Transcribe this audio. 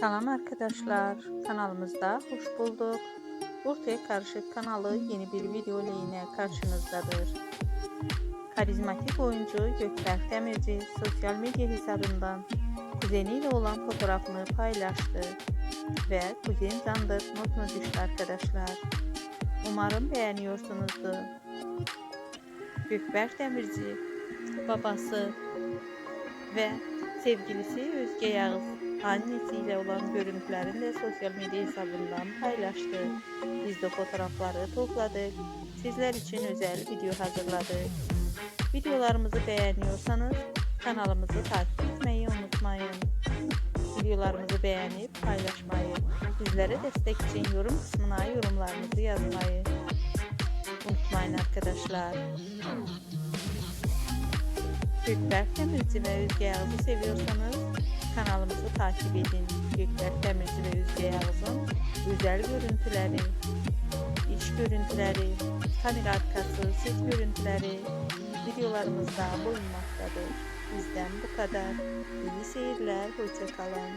Selam arkadaşlar, kanalımızda hoş bulduk. Ortaya Karışık kanalı yeni bir video ile yine karşınızdadır. Karizmatik oyuncu Gökberk Demirci sosyal medya hesabından kuzeniyle olan fotoğrafını paylaştı. Ve kuzen candır notunu düştü arkadaşlar. Umarım beğeniyorsunuzdur. Gökberk Demirci, babası ve sevgilisi Özge Yağız annesiyle olan görüntülerini de sosyal medya hesabından paylaştı. Biz de fotoğrafları topladık. Sizler için özel video hazırladık. Videolarımızı beğeniyorsanız kanalımızı takip etmeyi unutmayın. Videolarımızı beğenip paylaşmayı, bizlere destek için yorum kısmına yorumlarınızı yazmayı unutmayın arkadaşlar. Gökberk Demirci ve Yağız'ı seviyorsanız kanalımızı takip edin. Gökberk Demirci ve Özge Yağız'ın güzel görüntüleri, iş görüntüleri, kamera arkası, ses görüntüleri videolarımızda bulunmaktadır. Bizden bu kadar. İyi seyirler, hoşçakalın.